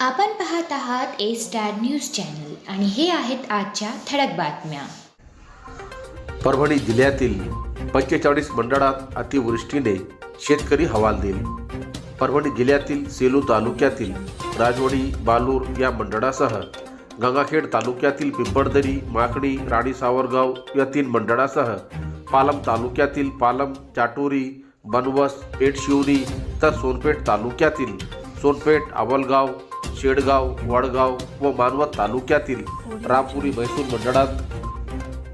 आपण पाहत आहात ए स्टार न्यूज चॅनल आणि हे आहेत आजच्या ठळक बातम्या. परभणी जिल्ह्यातील पंचेचाळीस मंडळात अतिवृष्टीने शेतकरी हवालदिल परभणी जिल्ह्यातील सेलू तालुक्यातील राजवडी बालूर या मंडळासह गंगाखेड तालुक्यातील पिंपळदरी माकडी राणी सावरगाव या तीन मंडळासह पालम तालुक्यातील पालम चाटोरी बनवस पेठशिवरी तर सोनपेठ तालुक्यातील सोनपेठ आवलगाव शेडगाव वडगाव व मानवत तालुक्यातील रामपुरी मैसूर मंडळात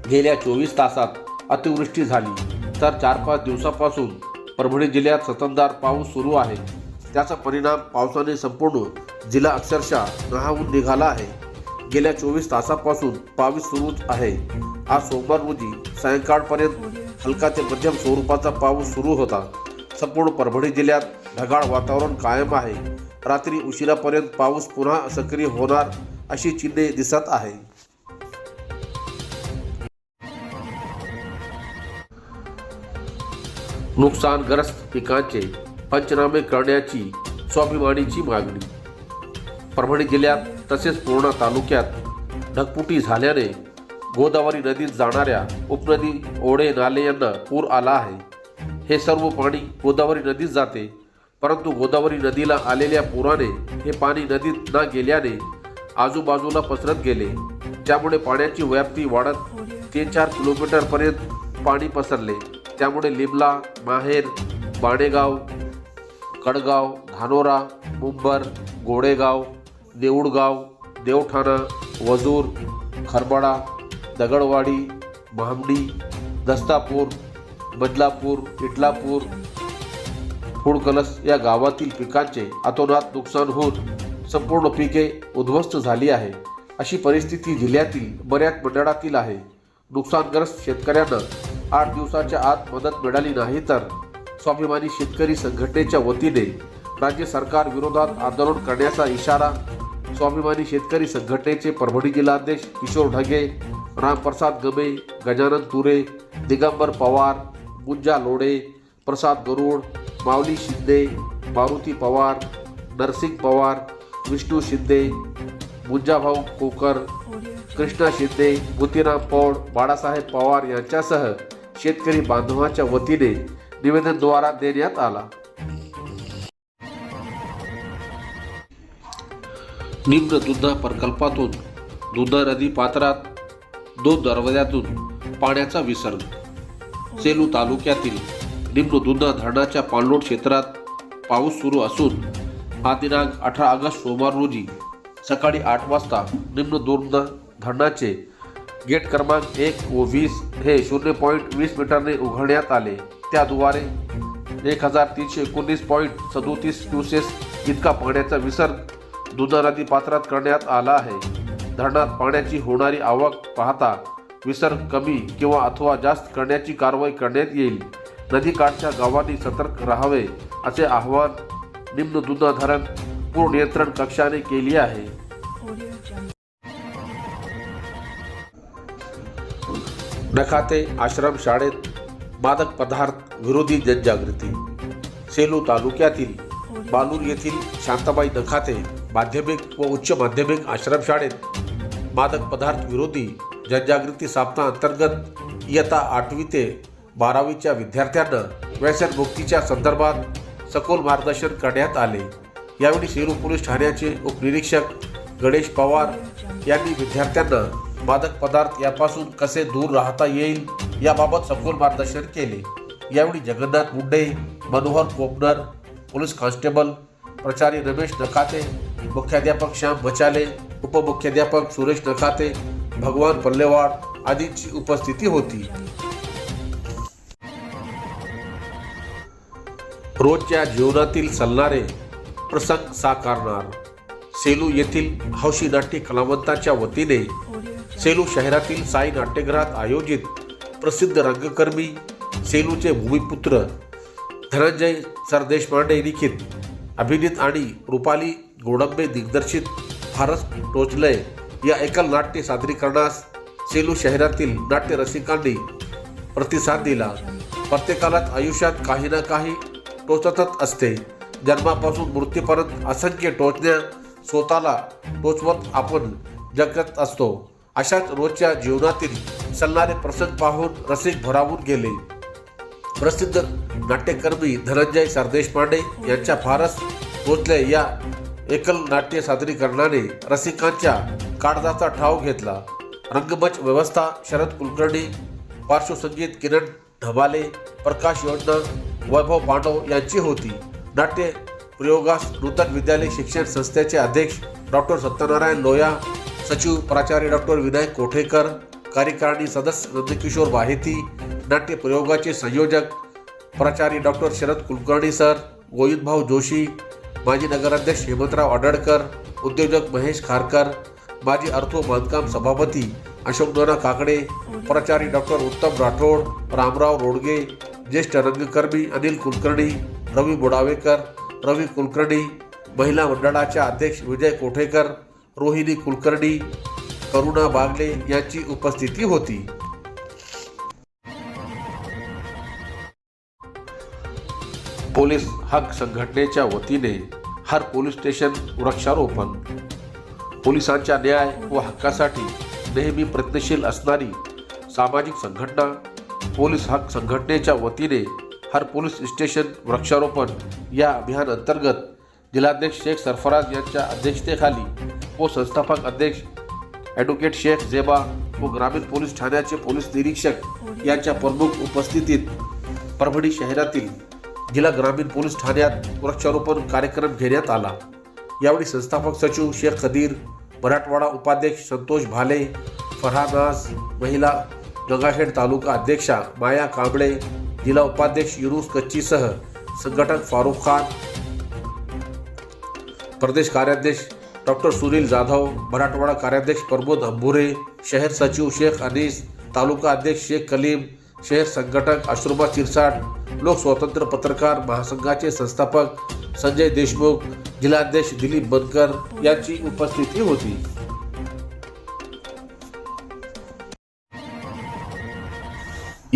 गेल्या चोवीस तासात अतिवृष्टी झाली. तर चार पाच दिवसापासून परभणी जिल्ह्यात सततधार पाऊस सुरू आहे. त्याचा परिणाम पावसाने संपूर्ण जिल्हा अक्षरशः नहावून निघाला आहे. गेल्या चोवीस तासापासून पाऊस सुरूच आहे. आज सोमवार रोजी सायंकाळपर्यंत हलका ते मध्यम स्वरूपाचा पाऊस सुरू होता. संपूर्ण परभणी जिल्ह्यात ढगाळ वातावरण कायम आहे. रात्री उशिरापर्यंत पाऊस पुन्हा सक्रिय होणार अशी चिन्हे दिसत आहे. नुकसानग्रस्त पिकांचे पंचनामे करण्याची स्वाभिमानीची मागणी. परभणी जिल्ह्यात तसेच पूर्णा तालुक्यात ढगपुटी झाल्याने गोदावरी नदीत जाणाऱ्या उपनदी ओढे नाले यांना पूर आला आहे. हे सर्व पाणी गोदावरी नदीत जाते. परंतु गोदावरी नदीला आलेल्या पुराने हे पाणी नदीत न गेल्याने आजूबाजूला पसरत गेले. त्यामुळे पाण्याची व्याप्ती वाढत तीन चार किलोमीटरपर्यंत पाणी पसरले. त्यामुळे लिमला माहेर बाणेगाव कडगाव धानोरा मुंबर गोडेगाव देऊळगाव देवठाणा वजूर खरबडा दगडवाडी महामडी दस्तापूर बदलापूर इटलापूर फुडकलस या गावातील पिकांचे अतोनात नुकसान होऊन संपूर्ण पिके उद्ध्वस्त झाली आहे. अशी परिस्थिती जिल्ह्यातील बऱ्याच मंडळातील आहे. नुकसानग्रस्त शेतकऱ्यांना आठ दिवसाच्या आत मदत मिळाली नाही तर स्वाभिमानी शेतकरी संघटनेच्या वतीने राज्य सरकार विरोधात आंदोलन करण्याचा इशारा स्वाभिमानी शेतकरी संघटनेचे परभणी जिल्हाध्यक्ष किशोर ढगे रामप्रसाद गमे गजानन तुरे दिगंबर पवार मुंजा लोढे प्रसाद गरुड माऊली शिंदे मारुती पवार नरसिंग पवार विष्णू शिंदे मुंजाभाऊ कोकर कृष्णा शिंदे मोतीराम पौड बाळासाहेब पवार यांच्यासह शेतकरी बांधवाच्या वतीने निवेदनद्वारा देण्यात आला. निम्न दुधा प्रकल्पातून दुधा नदी पात्रात दोन दरवाज्यातून पाण्याचा विसर्ग सेलू तालुक्यातील निम्न धरणाच्या पाणलोट क्षेत्रात पाऊस सुरू असून हा दिनांक अठरा ऑगस्ट सोमवार रोजी सकाळी आठ वाजता निम्न दुर्द धरणाचे गेट क्रमांक एक व वीस हे शून्य पॉईंट वीस मीटरने उघडण्यात आले. त्याद्वारे एक हजार तीनशे एकोणीस पॉईंट सदोतीस क्युसेस इतका पाण्याचा विसर्ग दुधा नदी पात्रात करण्यात आला आहे. धरणात पाण्याची होणारी आवक पाहता विसर्ग कमी किंवा अथवा जास्त करण्याची कारवाई करण्यात येईल. नदीकाठच्या गावांनी सतर्क राहावे असे आवाहन निम्न दुधा पूर नियंत्रण कक्षाने केली आहे. नखाते आश्रम शाळेत मादक पदार्थ विरोधी जनजागृती. सेलू तालुक्यातील बालूर येथील शांताबाई नखाते माध्यमिक व उच्च माध्यमिक आश्रमशाळेत मादक पदार्थ विरोधी जनजागृती साप्ताह अंतर्गत इयत्ता आठवी ते बारावीच्या विद्यार्थ्यांना व्यसनमुक्तीच्या संदर्भात सखोल मार्गदर्शन करण्यात आले. यावेळी सेलू पोलीस ठाण्याचे उपनिरीक्षक गणेश पवार यांनी विद्यार्थ्यांना मादक पदार्थ यापासून कसे दूर राहता येईल याबाबत सखोल मार्गदर्शन केले. यावेळी जगन्नाथ मुंडे मनोहर कोपनर पोलीस कॉन्स्टेबल प्राचार्य रमेश नखाते मुख्याध्यापक श्याम बचाले उपमुख्याध्यापक सुरेश नखाते भगवान पल्लेवाड आदींची उपस्थिती होती. रोजच्या जीवनातील चालणारे प्रसंग साकारणार. सेलू येथील हौशी नाट्य कलावंतांच्या वतीने सेलू शहरातील साई नाट्यगृहात आयोजित प्रसिद्ध रंगकर्मी सेलूचे भूमिपुत्र धनंजय सरदेशपांडे लिखित अभिनीत आणि रुपाली गोडंबे दिग्दर्शित फारस टोचलय. या एकल नाट्य सादरीकरणास सेलू शहरातील नाट्यरसिकांनी प्रतिसाद दिला. प्रत्येकालाच आयुष्यात काही ना काही टोचतच असते. जन्मापासून मृत्यूपर्यंत असंख्य टोचण्या स्वतःला टोचवत आपण जगत असतो. अशाच रोजच्या जीवनातील सल्लारे प्रसंग पाहून रसिक भरावून गेले. प्रसिद्ध नाट्यकर्मी धनंजय सरदेशपांडे यांच्या फारच टोचले या एकल नाट्य सादरीकरणाने रसिकांच्या काळजाचा ठाव घेतला. रंगमंच व्यवस्था शरद कुलकर्णी पार्श्वसंगीत किरण ढबाले प्रकाश योजना वैभव पांडव यांची होती. नाट्य प्रयोगास नूतन विद्यालय शिक्षण संस्थेचे अध्यक्ष डॉक्टर सत्यनारायण लोया सचिव प्राचार्य डॉक्टर विनायक कोठेकर कार्यकारिणी सदस्य नंदकिशोर बाहेती नाट्य प्रयोगाचे संयोजक प्राचार्य डॉक्टर शरद कुलकर्णी सर गोविंदभाऊ जोशी माजी नगराध्यक्ष हेमंतराव आडळकर उद्योजक महेश खारकर माजी अर्थ बांधकाम सभापती अशोकनाना काकडे प्राचार्य डॉक्टर उत्तम राठोड रामराव रोडगे ज्येष्ठ रंगकर्मी अनिल कुलकर्णी रवी बुडावेकर रवी कुलकर्णी महिला मंडळाच्या अध्यक्ष विजय कोठेकर रोहिणी कुलकर्णी करुणा बागले यांची उपस्थिती होती. पोलीस हक संघटनेच्या वतीने हर पोलीस स्टेशन वृक्षारोपण. पोलिसांच्या न्याय व हक्कासाठी नेहमी प्रयत्नशील असणारी सामाजिक संघटना पोलीस हक संघटनेच्या वतीने हर पोलीस स्टेशन वृक्षारोपण या अभियान अंतर्गत जिल्हाध्यक्ष शेख सरफराज यांच्या अध्यक्षतेखाली व संस्थापक अध्यक्ष ॲडव्होकेट शेख जेबा व ग्रामीण पोलीस ठाण्याचे पोलीस निरीक्षक यांच्या प्रमुख उपस्थितीत परभणी शहरातील जिल्हा ग्रामीण पोलीस ठाण्यात वृक्षारोपण कार्यक्रम घेण्यात आला. यावेळी संस्थापक सचिव शेख खदीर मराठवाडा उपाध्यक्ष संतोष भाले फरहानास महिला गंगाखेड तालुका अध्यक्षा माया कांबळे जिल्हा उपाध्यक्ष युनुस कच्चीसह संघटक फारुख खान प्रदेश कार्याध्यक्ष डॉक्टर सुनील जाधव मराठवाडा कार्याध्यक्ष प्रमोद अंबुरे शहर सचिव शेख अनीस तालुका अध्यक्ष शेख कलीम शहर संघटक अश्रुबा चिरसाट लोक स्वतंत्र पत्रकार महासंघाचे संस्थापक संजय देशमुख जिल्हाध्यक्ष दिलीप बनकर यांची उपस्थिती होती.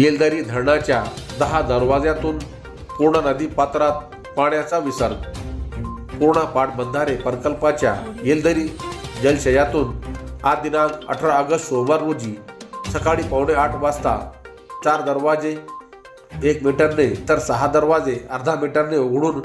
येलदरी धरणाच्या दहा दरवाज्यातून पूर्णा नदी पात्रात पाण्याचा विसर्ग. पूर्णा पाटबंधारे प्रकल्पाच्या येलदरी जलशयातून आज दिनांक अठरा ऑगस्ट सोमवार रोजी सकाळी पावणे आठ वाजता चार दरवाजे एक मीटरने तर सहा दरवाजे अर्धा मीटरने उघडून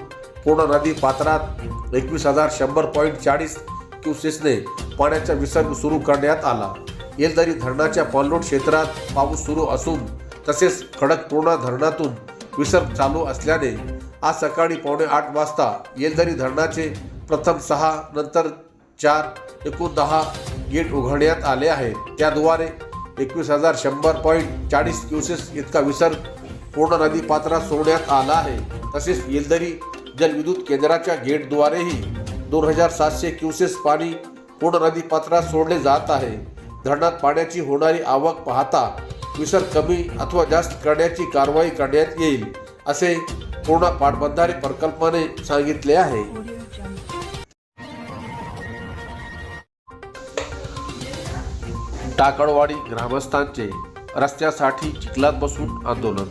पूर्ण नदी पात्रात एकवीस हजार शंभर पॉईंट चाळीस क्युसेसने पाण्याचा विसर्ग सुरू करण्यात आला. येलदरी धरणाच्या पाणलोट क्षेत्रात पाऊस सुरू असून तसेच खडकपूर्णा धरणातून विसर्ग चालू असल्याने आज सकाळी पावणे आठ वाजता येलदरी धरणाचे प्रथम सहा नंतर चार एकूण दहा गेट उघडण्यात आले आहेत. त्याद्वारे एकवीस हजार शंभर पॉईंट चाळीस क्युसेस इतका विसर्ग पूर्ण नदी पात्रात सोडण्यात आला आहे. तसेच येलदरी जलविद्युत केंद्राच्या गेटद्वारेही दोन हजार सातशे क्युसेस पाणी पूर्ण नदी पात्रात सोडले जात आहे. धरणात पाण्याची होणारी आवक पाहता विसर कमी अथवा जास्त करण्याची कारवाई करण्यात येईल असे पूर्ण पाटबंधारे प्रकल्पाने सांगितले आहे. टाकळवाडी ग्रामस्थांचे रस्त्यासाठी चिखलात बसून आंदोलन.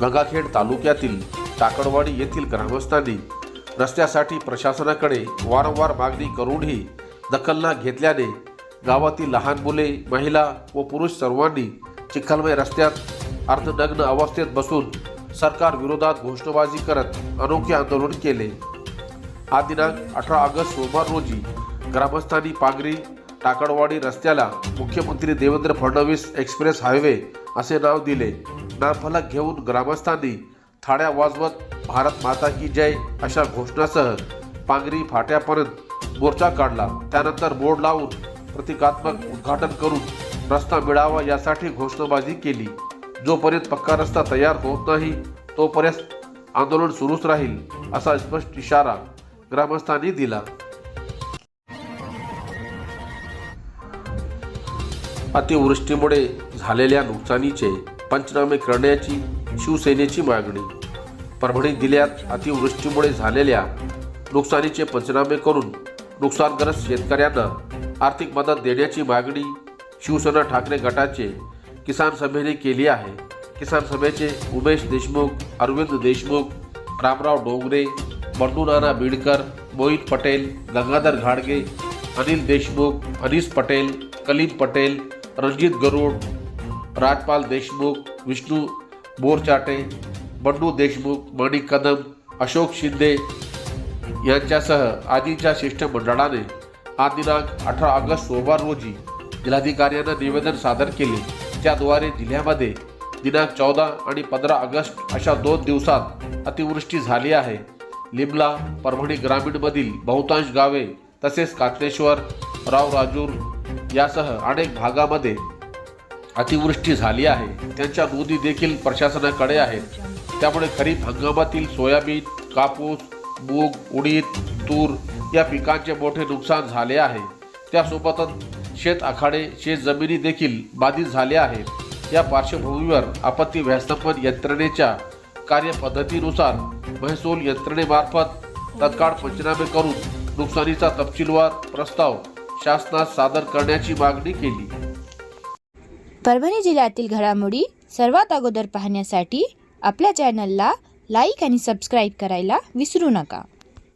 गंगाखेड तालुक्यातील टाकळवाडी येथील ग्रामस्थांनी रस्त्यासाठी प्रशासनाकडे वारंवार मागणी करूनही दखल न घेतल्याने गावातील लहान मुले महिला व पुरुष सर्वांनी चिखलमय रस्त्यात अर्धनग्न अवस्थेत बसून सरकार विरोधात घोषणाबाजी करत अनोखे आंदोलन केले. हा दिनांक अठरा ऑगस्ट सोमवार रोजी ग्रामस्थांनी पांगरी टाकडवाडी रस्त्याला मुख्यमंत्री देवेंद्र फडणवीस एक्सप्रेस हायवे असे नाव दिले. नामफलक घेऊन ग्रामस्थांनी थाळ्या वाजवत भारत माता की जय अशा घोषणासह पांगरी फाट्यापर्यंत मोर्चा काढला. त्यानंतर बोर्ड लावून प्रतिकात्मक उद्घाटन करून रस्ता मिळावा यासाठी घोषणाबाजी केली. जोपर्यंत पक्का रस्ता तयार होत नाही तोपर्यंत आंदोलन सुरूच राहील असा स्पष्ट इशारा ग्रामस्थांनी दिला. अतिवृष्टीमुळे झालेल्या नुकसानीचे पंचनामे करण्याची शिवसेनेची मागणी. परभणी जिल्ह्यात अतिवृष्टीमुळे झालेल्या नुकसानीचे पंचनामे करून नुकसानग्रस्त शेतकऱ्यांना आर्थिक मदत देण्याची मागणी शिवसेना ठाकरे गटाचे किसान सभेने केली आहे. किसान सभेचे उमेश देशमुख अरविंद देशमुख रामराव डोंगरे बंडू नाना बिडकर मोहित पटेल गंगाधर घाडगे अनिल देशमुख अनिस पटेल कलीम पटेल रणजित गरुड राजपाल देशमुख विष्णू बोरचाटे बंडू देशमुख माणिक कदम अशोक शिंदे यांच्यासह आधीच्या शिष्टमंडळाने आज दिनांक अठरा ऑगस्ट सोमवार रोजी जिल्हाधिकाऱ्यांना निवेदन सादर केले. त्याद्वारे जिल्ह्यामध्ये दिनांक चौदा आणि पंधरा ऑगस्ट अशा दोन दिवसात अतिवृष्टी झाली आहे. लिमला परभणी ग्रामीणमधील बहुतांश गावे तसेच कात्नेश्वर राव राजूर यासह अनेक भागामध्ये अतिवृष्टी झाली आहे. त्यांच्या नोंदी देखील प्रशासनाकडे आहेत. त्यामुळे खरीप हंगामातील सोयाबीन कापूस मूग उडीद तूर या पिकांचे मोठे नुकसान झाले आहे. त्यासोबतच शेत आखाडे शेत जमिनी देखील बाधित झाले आहेत. या पार्श्वभूमीवर आपत्ती व्यवस्थापन यंत्रणेच्या कार्यपद्धतीनुसार महसूल यंत्रणेमार्फत तत्काळ पंचनामे करून नुकसानीचा तपशीलवार प्रस्ताव शासनास सादर करण्याची मागणी केली. परभणी जिल्ह्यातील घडामोडी सर्वात अगोदर पाहण्यासाठी आपल्या चॅनलला लाईक आणि सबस्क्राईब करायला विसरू नका.